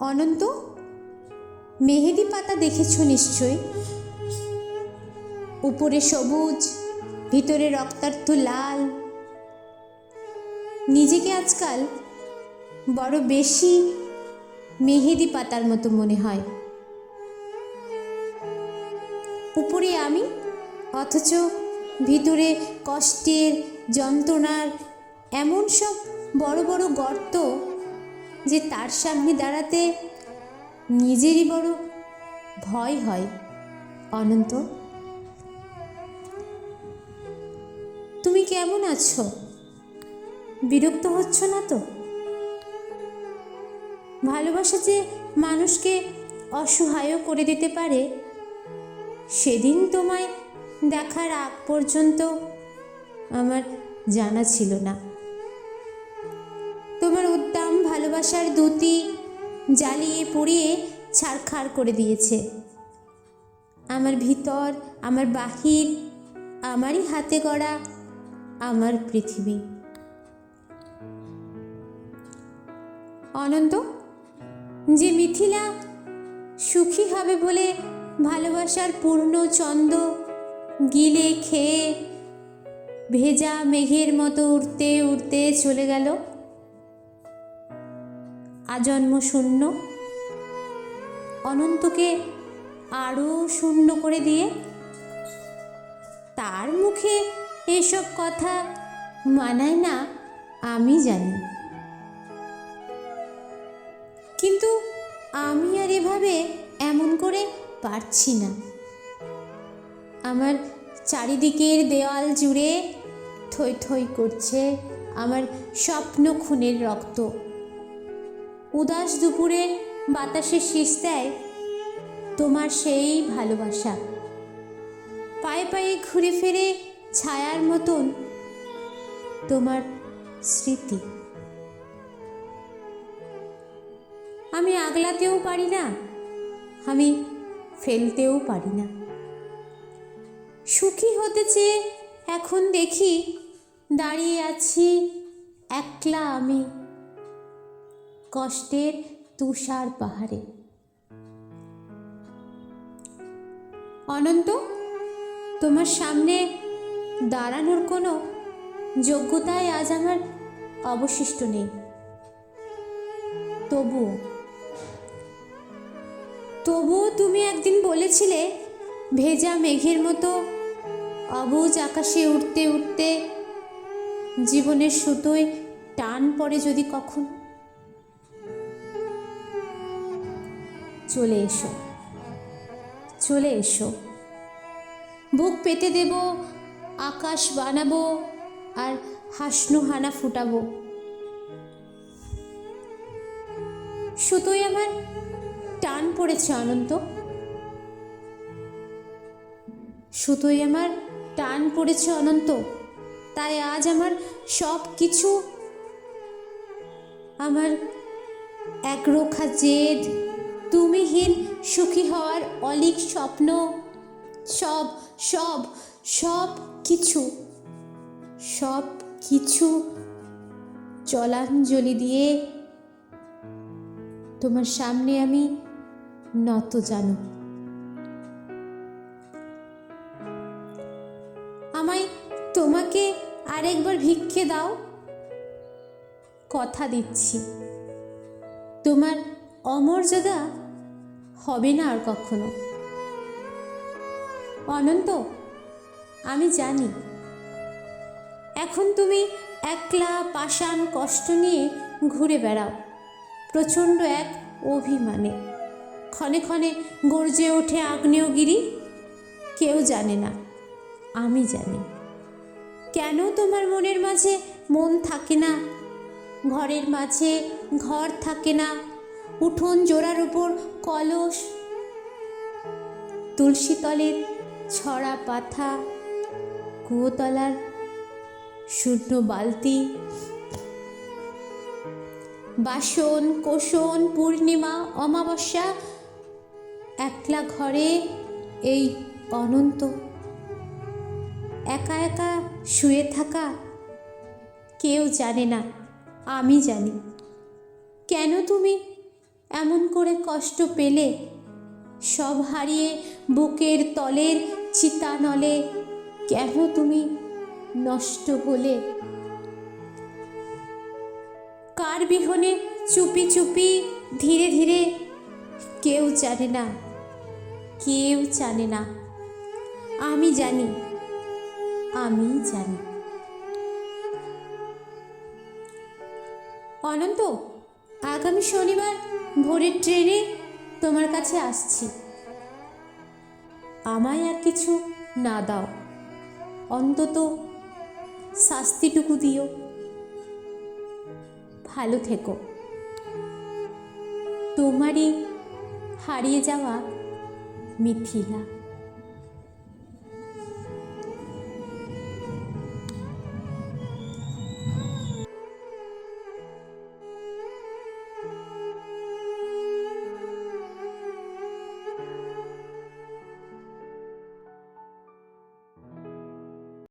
অনন্ত, মেহেদি পাতা দেখেছ নিশ্চয় উপরে সবুজ, ভিতরে রক্তার্থ লাল। নিজেকে আজকাল বড় বেশি মেহেদি পাতার মতো মনে হয়। উপরে আমি, অথচ ভিতরে কষ্টের, যন্ত্রণার, এমন সব বড় বড় গর্ত যে তার সামনে দাঁড়াতে নিজেরই বড় ভয় হয়। অনন্ত, তুমি কেমন আছো? বিরক্ত হচ্ছ না তো? ভালোবাসা যে মানুষকে অসহায়ও করে দিতে পারে, সেদিন তোমায় দেখার আগ পর্যন্ত আমার জানা ছিল না। ভালোবাসার দুটি জ্বালিয়ে পুড়িয়ে ছাড়খাড় করে দিয়েছে। আমার ভিতর, আমার বাহির, আমারই হাতে গড়া, আমার পৃথিবী। অনন্ত, যে মিথিলা সুখী হবে বলে ভালোবাসার পূর্ণ চন্দ গিলে খেয়ে ভেজা মেঘের মতো উড়তে উড়তে চলে গেল আজন্ম শূন্য। অনন্তকে আরও শূন্য করে দিয়ে তার মুখে এসব কথা মানায় না, আমি জানি। কিন্তু আমি আর এভাবে এমন করে পারছি না। আমার চারিদিকের দেওয়াল জুড়ে থই থই করছে আমার স্বপ্ন খুনের রক্ত। উদাস দুপুরে বাতাসে শীষ দেয় তোমার সেই ভালোবাসা। পায়ে পায়ে ঘুরে ফিরে ছায়ার মতন তোমার স্মৃতি। আমি আগলাতেও পারি না, আমি ফেলতেও পারি না। সুখী হতে চেয়ে এখন দেখি দাঁড়িয়ে আছি একলা আমি। কষ্টের তুষার পাহাড়ে। অনন্ত, তোমার সামনে দাঁড়ানোর কোনো যোগ্যতাই আজ আমার অবশিষ্ট নেই। তবুও তবুও তুমি একদিন বলেছিলে, ভেজা মেঘের মতো অবুজ আকাশে উঠতে উঠতে জীবনের সুতোয় টান পড়ে যদি কখন। চলে এসো। চলে এসো। বুক পেতে দেব, আকাশ বানাবো আর হাসনু হানা ফুটাবো। সুতোয় আমার টান পড়েছে অনন্ত। সুতোয় আমার টান পড়েছে অনন্ত। তাই আজ আমার সব কিছু আমার একরোখা জেদ তুমিহীন সুখী হওয়ার অলিক স্বপ্ন। সব সব সব কিছু সব কিছু জলাঞ্জলি দিয়ে তোমার সামনে আমি নত জানো। আমায় তোমাকে আরেকবার ভিক্ষে দাও। কথা দিচ্ছি। তোমার অমর্যাদা হবে না আর কখনো। অনন্ত, আমি জানি। এখন তুমি একলা পাষাণ কষ্ট নিয়ে ঘুরে বেড়াও, প্রচণ্ড এক অভিমানে। ক্ষণে ক্ষণে গর্জে ওঠে আগ্নেয়গিরি, কেউ জানে না, আমি জানি। কেন তোমার মনের মাঝে মন থাকে না? ঘরের মাঝে ঘর থাকে না উঠোন জোড়ার উপর কলস, তুলসী তলের ছড়া পাথা, কুয়োতলার শূন্য বালতি, বাসন, কোষণ, পূর্ণিমা, অমাবস্যা, একলা ঘরে এই অনন্ত। একা একা শুয়ে থাকা কেউ জানে না, আমি জানি। কেন তুমি এমন করে কষ্ট পেলে? সব হারিয়ে বুকের তলের চিতানলে কেন তুমি নষ্ট হলে? কার বিহনে চুপি চুপি ধীরে ধীরে কেউ জানে না, কেউ জানে না। আমি জানি আমি জানি। অনন্ত আগামী শনিবার ভোরের ট্রেনে তোমার কাছে আসছি। আমায় আর কিছু না দাও। অন্তত শাস্তিটুকু দিও। ভালো থেকো। তোমারই হারিয়ে যাওয়া মিথিলা।